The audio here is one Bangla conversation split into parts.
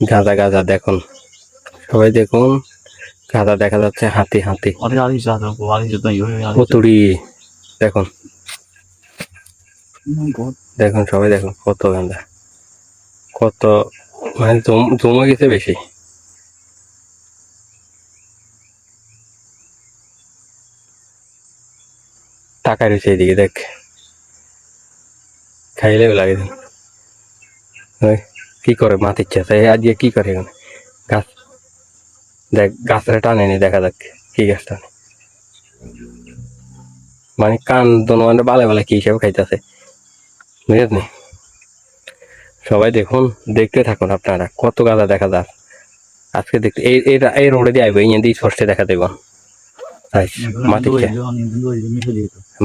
গাঁজা গাঁজা দেখুন। সবাই দেখুন গাঁজা দেখা যাচ্ছে হাতি হাতি। পুতুরি দেখুন। দেখুন সবাই দেখুন কত গাঁজা কত মানে জমে গেছে বেশি। টাকা রয়েছে এদিকে দেখ। খাইলেও লাগে। কি করে মাটির চাষে? আজকে কি করে এখানে? গাছ? দেখ গাছটা টানে নি দেখা যাক কি গাছ টানে। মানে কান দোনো মানে বালে বালে কি হিসাবে খাইতেছে? বুঝলি সবাই দেখুন দেখতে থাকুন আপনারা কত গাদা দেখা যাক আজকে দেখতে এই এই এই রোডে দিয়ে আইব এই দিয়ে সরষে দেখা দেব। মাতিচ্ছে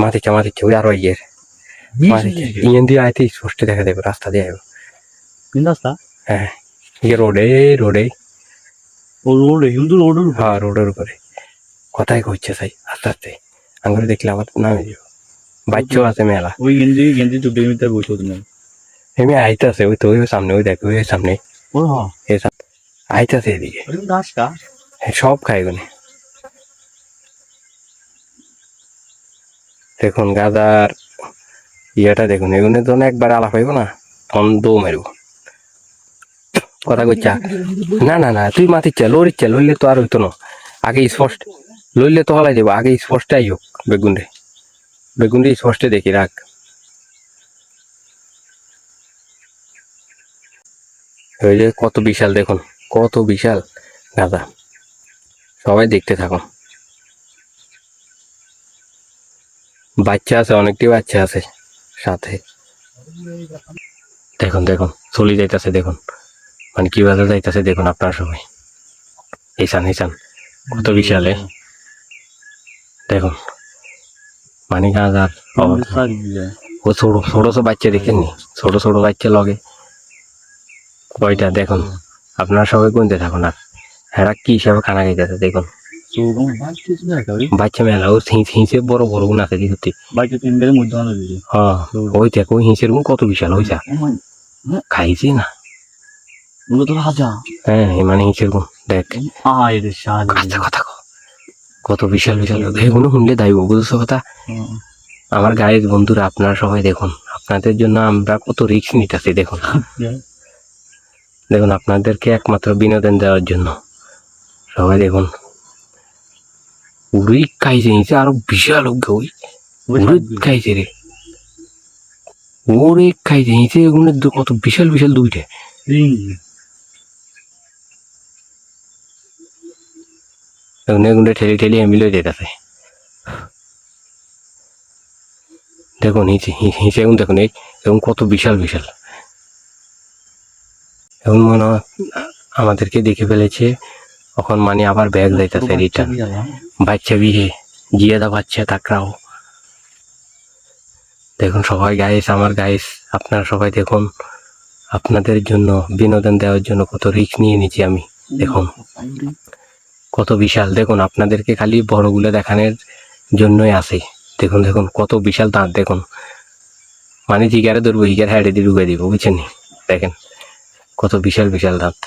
মাতিচ্ছে মাতিচ্ছে ওই আরও ইয়ের। মাতিচ্ছে ইয়েন দিয়ে আইতে সরষে দেখা দেবে রাস্তা দিয়ে আইব। মেন রাস্তা হ্যাঁ এই রোডে রোডে ও রোডে হিন্দু রোডের হ্যাঁ রোডের উপরে কথাই কইছে সাই আস্তে আস্তে আঙুলে দেখলে আমার নামে যাব বাচ্চাও আছে মেলা ওই গেঞ্জি গেঞ্জি চুপটি মিতে বসে তুমি এমনি আইতাছে ওই তো ওই সামনে ওই দেখো ওই সামনে ও হ্যাঁ এ সামনে আইতাছে এদিকে ঘাস কা সব খায় গুনে দেখুন গাদার ইয়েটা দেখুন এগুনে তো একবার আলাপ হইব না তখন দৌ মেরব কথা কইছা না না না, তুই মাতিচ্ছা, লড়িচ্ছা, লইলে তো আর হইতো না। আগে স্পষ্ট, লইলে তো হলাই দেবো, আগে স্পষ্টাই হোক বেগুন রে বেগুন রে স্পষ্টে দেখি, রাখ। ওই যে কত বিশাল দেখুন, কত বিশাল গাদা সবাই দেখতে থাকুন। বাচ্চা আছে, অনেকটি বাচ্চা আছে, সাথে। দেখুন দেখুন, চলে যাইতেছে, দেখুন। মানে কি কীভাবে যাইতেছে দেখুন আপনার সবাই এইসান এইসান কত বিশালে? দেখুন মানে গাঁজার ও ছোট ছোট ছোট বাচ্চা দেখেননি? ছোট ছোট বাচ্চা লগে। কয়টা? দেখুন আপনার সবাই গুনতে থাকুন আর। হ্যাঁ কি হিসাবে খানা খাইতেছে দেখুন। বাচ্চা মেলা ও হিঁচে বড় বড় গুণ আছে হ্যাঁ ওই দেখ ওই হিঁচের গুণ কত বিশাল ওই খাইছি না। হ্যাঁ সেরকম মানে দেখ। কথা কথা কত বিশাল বিশাল এগুলো শুনলে কথা? আমার গায়ের বন্ধুরা আপনারা সবাই দেখুন আপনাদের জন্য আমরা কত রিক্স নিতেছি দেখুন। দেখুন আপনাদেরকে একমাত্র বিনোদন দেওয়ার জন্য। সবাই দেখুন। উড়ি খাইছে নিচে আরও বিশাল ওই উড়ি খাইছে রে। ওরে খাইছে নিচে এগুলো কত বিশাল বিশাল দুইটা। এগুলো এগুলো ঠেলি ঠেলি এমিলে যেতেছে দেখুন হিঁচে হিঁচে এখন দেখুন এই এখন কত বিশাল বিশাল। এখন মনে হয় আমাদেরকে দেখে ফেলেছে তখন মানে আবার ব্যাগ যাইতেছে রিটার্ন বাচ্চা বিয়ে জিয়াদা বাচ্চা তাকরাও। দেখুন সবাই গাইস আমার গাইস আপনারা সবাই দেখুন আপনাদের জন্য বিনোদন দেওয়ার জন্য কত রিস্ক নিয়ে নিয়েছি আমি দেখুন। কত বিশাল। দেখুন আপনাদেরকে খালি বড়গুলো দেখানোর জন্যই আসে দেখুন দেখুন কত বিশাল দাঁত দেখুন। মানে জিগারে ধরবো জিগার হ্যাডে দিয়ে ঢুকে দিব বুঝছেন দেখেন কত বিশাল বিশাল দাঁত।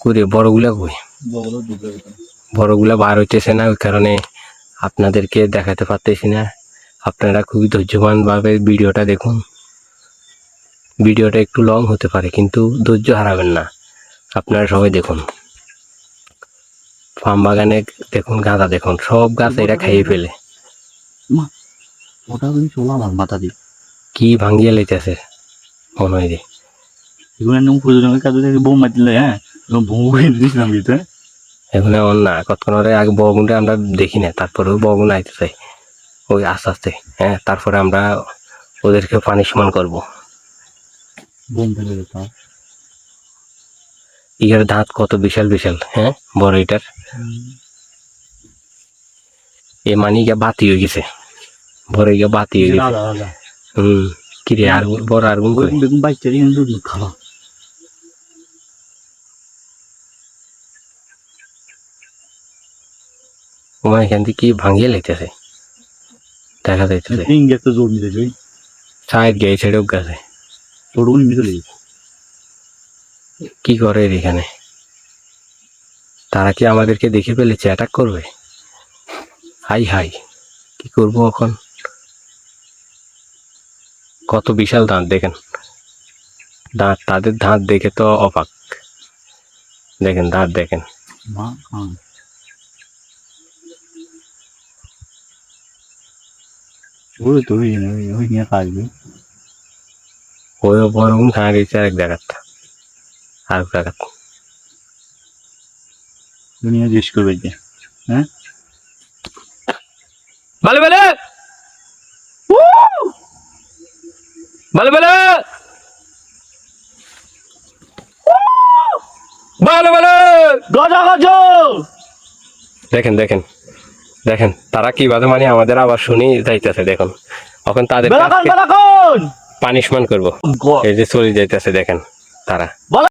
করে বড়গুলা কই? বড়গুলা বার হইতেছে না ওই কারণে আপনাদেরকে দেখাতে পারতেছি না। আপনারা খুবই ধৈর্যবান ভাবে ভিডিওটা দেখুন। ভিডিওটা একটু লং হতে পারে কিন্তু ধৈর্য হারাবেন না। আপনারা সবাই দেখুন। ফার্ম বাগানে দেখুন গাঁদা দেখুন সব গাছ এটা খেয়ে ফেলে। ওটা কিন্তু আমার মাথা দিয়ে। কি ভাঙিয়ে লেতেছে মনে হয় যে। এগুলো নুন ফুল জমে কাজে থেকে বউ মাতিলে হ্যাঁ? বউ দিয়েছিলাম কিন্তু হ্যাঁ? এখন এমন না কতক্ষণে আগে বগুনটা আমরা দেখি না তারপরে বগুন আইতে চাই। ওই আস্তে আস্তে হ্যাঁ তারপরে আমরা ওদেরকে পানিশমেন্ট করব। বোম ফেলে দিতাম ইয়ের দাঁত কত বিশাল বিশাল হ্যাঁ? বড় এটার। এ মানে গিয়া বাতি হয়ে গেছে। বড় গিয়া বাতি হয়ে গেছে। আলাদা আলাদা হুম কি রে আর বড় আর গুণ করে বেগুন বাইচারি কিন্তু খাওয়া তোমার এখান থেকে কি ভাঙিয়ে লেগেছে দেখা যাইতেছে। তিন একটা জোর নিতে যাই সাইড গিয়ে ছেড়ে গেছে জোরগুলো নিতে লেগে কি করে এখানে? তারা কি আমাদেরকে দেখে ফেলেছে অ্যাটাক করবে? হাই হাই কি করব এখন? কত বিশাল দাঁত দেখেন। দাঁত তাদের দাঁত দেখে তো অবাক। দেখেন দাঁত দেখেন। ওই তো ওই নিয়ে ওই বরং আরেক জায়গাত আর দুনিয়া জিজ্ঞেস করবে যে হ্যাঁ? ভালো ভালো ভালো ভালো ভালো ভালো গজা গজ! দেখেন দেখেন দেখেন তারা কীভাবে মানে আমাদের আবার শুনি যাইতেছে দেখুন। এখন তাদের পানিশমেন্ট করব। এই যে চলে যাইতেছে দেখেন তারা।